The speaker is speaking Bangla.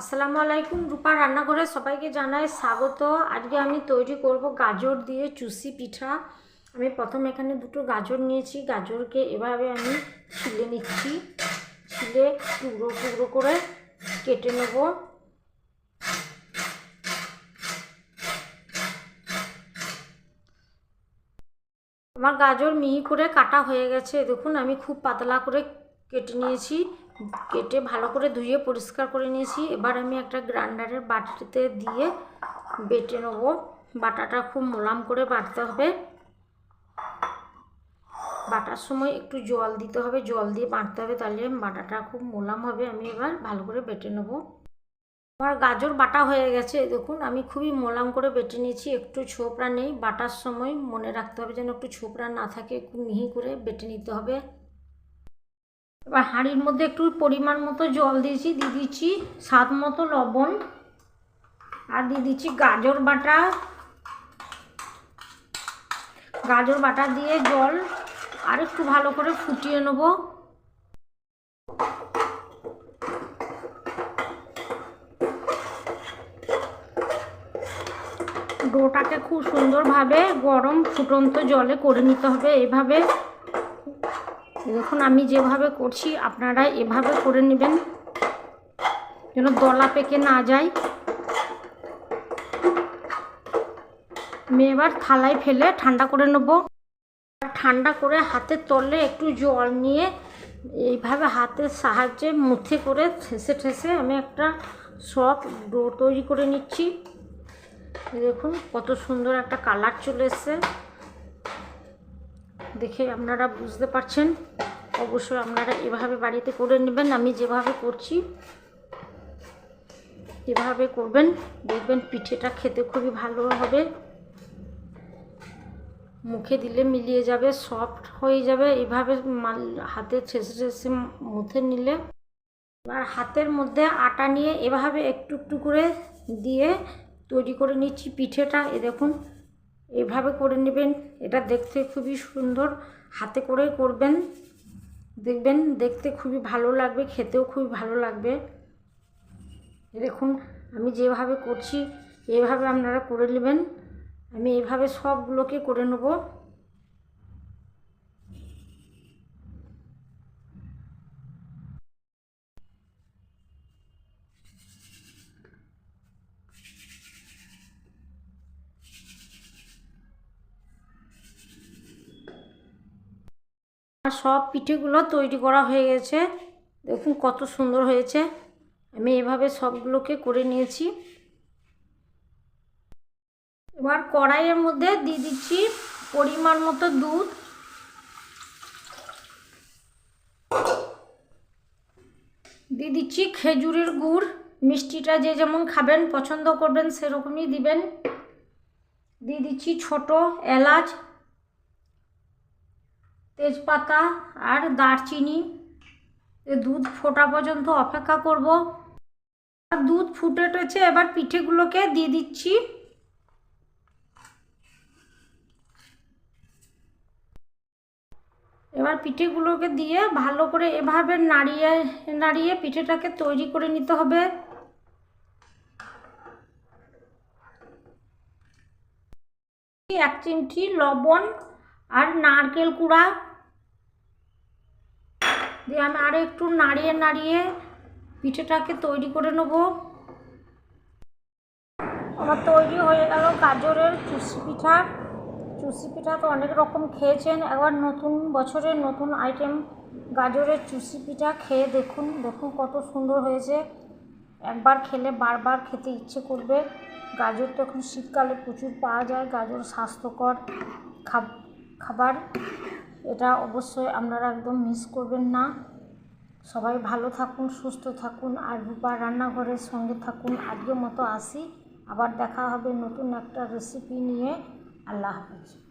আসসালামু আলাইকুম, রূপা রান্নাঘরে সবাইকে জানাই স্বাগত। আজকে আমি তৈরি করব গাজর দিয়ে চুষি পিঠা। আমি প্রথম এখানে দুটো গাজর নিয়েছি। গাজরকে এভাবে আমি ছিলে নিচ্ছি। ছিলে টুকরো টুকরো করে কেটে নেব। আমার গাজর মিহি করে কাটা হয়ে গেছে। দেখুন, আমি খুব পাতলা করে কেটে নিয়েছি। কেটে ভালো করে ধুয়ে পরিষ্কার করে নিয়েছি। এবার আমি একটা গ্রাইন্ডারের বাটিতে দিয়ে বেটে নেব। বাটাটা খুব মোলাম করে বাটতে হবে। বাটার সময় একটু জল দিতে হবে। জল দিয়ে বাটতে হবে তাহলে বাটাটা খুব মোলাম হবে। আমি এবার ভালো করে বেটে নেব। আমার গাজর বাটা হয়ে গেছে। দেখুন, আমি খুবই মোলাম করে বেটে নিয়েছি। একটু ছোপড়া নেই। বাটার সময় মনে রাখতে হবে যেন একটু ছোপড়া না থাকে। একটু মিহি করে বেটে নিতে হবে। এবার হাঁড়ির মধ্যে একটু পরিমাণ মতো জল দিয়েছি, দিয়ে দিচ্ছি স্বাদ মতো লবণ আর দিয়ে দিচ্ছি গাজর বাটা। গাজর বাটা দিয়ে জল আর একটু ভালো করে ফুটিয়ে নেব। ডোটাকে খুব সুন্দরভাবে গরম ফুটন্ত জলে করে নিতে হবে এভাবে। দেখুন আমি যেভাবে করছি আপনারা এভাবে করে নেবেন। যেন দলা পেকে না যায়। আমি এবার থালায় ফেলে ঠান্ডা করে নেব। ঠান্ডা করে হাতের তলে একটু জল নিয়ে এইভাবে হাতের সাহায্যে মুঠে করে ঠেসে ঠেসে আমি একটা সব ডো তৈরি করে নিচ্ছি। দেখুন, কত সুন্দর একটা কালার চলে এসছে। দেখে আপনারা বুঝতে পারছেন। অবশ্যই আপনারা এভাবে বাড়িতে করে নেবেন। আমি যেভাবে করছি, এভাবে করবেন। দেখবেন পিঠেটা খেতে খুবই ভালো হবে। মুখে দিলে মিলিয়ে যাবে সফট হয়ে যাবে। এভাবে মাল, হাতে ছেঁচে ছেঁচে মুথে নিলে এবার হাতের মধ্যে আটা নিয়ে এভাবে একটু একটু করে দিয়ে তৈরি করে নিচ্ছি পিঠেটা। এ দেখুন এভাবে করে নেবেন। এটা দেখতে খুবই সুন্দর। হাতে করেই করবেন। দেখবেন দেখতে খুবই ভালো লাগবে, খেতেও খুবই ভালো লাগবে। দেখুন, আমি যেভাবে করছি, এভাবে আপনারা করে নেবেন। আমি এভাবে সবগুলোকে করে নেব। সব পিঠেগুলো তৈরি করা হয়ে গেছে। দেখুন কত সুন্দর হয়েছে। আমি এভাবে সবগুলোকে করে নিয়েছি। এবার কড়াইয়ের মধ্যে দিয়ে দিচ্ছি পরিমাণ মতো দুধ। দিয়ে দিচ্ছি খেজুরের গুড়। মিষ্টিটা যে যেমন খাবেন, পছন্দ করবেন, সেরকমই দিবেন। দিয়ে দিচ্ছি ছোট এলাচ। তেজপাতা আর দারচিনি। দুধ ফোটা পর্যন্ত অপেক্ষা করব। দুধ ফুটে উঠেছে, এবার পিঠেগুলোকে দিয়ে দিচ্ছি। এবার পিঠেগুলোকে দিয়ে ভালো করে এভাবে নাড়িয়ে নাড়িয়ে পিঠেটাকে তৈরি করে নিতে হবে। এক চিমটি লবণ আর নারকেল কুড়া দিয়ে আমি আরও একটু নাড়িয়ে নাড়িয়ে পিঠেটাকে তৈরি করে নেব। আমার তৈরি হয়ে গেল গাজরের চুষি পিঠা। চুষি পিঠা তো অনেক রকম খেয়েছেন। এবার নতুন বছরের নতুন আইটেম গাজরের চুষি পিঠা খেয়ে দেখুন। দেখুন কত সুন্দর হয়েছে। একবার খেলে বারবার খেতে ইচ্ছে করবে। গাজর তো এখন শীতকালে প্রচুর পাওয়া যায়। গাজর স্বাস্থ্যকর খাবার। এটা অবশ্যই আপনারা একদম মিস করবেন না। সবাই ভালো থাকুন, সুস্থ থাকুন, আর রূপা রান্নাঘরের সঙ্গে থাকুন। আজকের মতো আসি। আবার দেখা হবে নতুন একটা রেসিপি নিয়ে। আল্লাহ হাফিজ।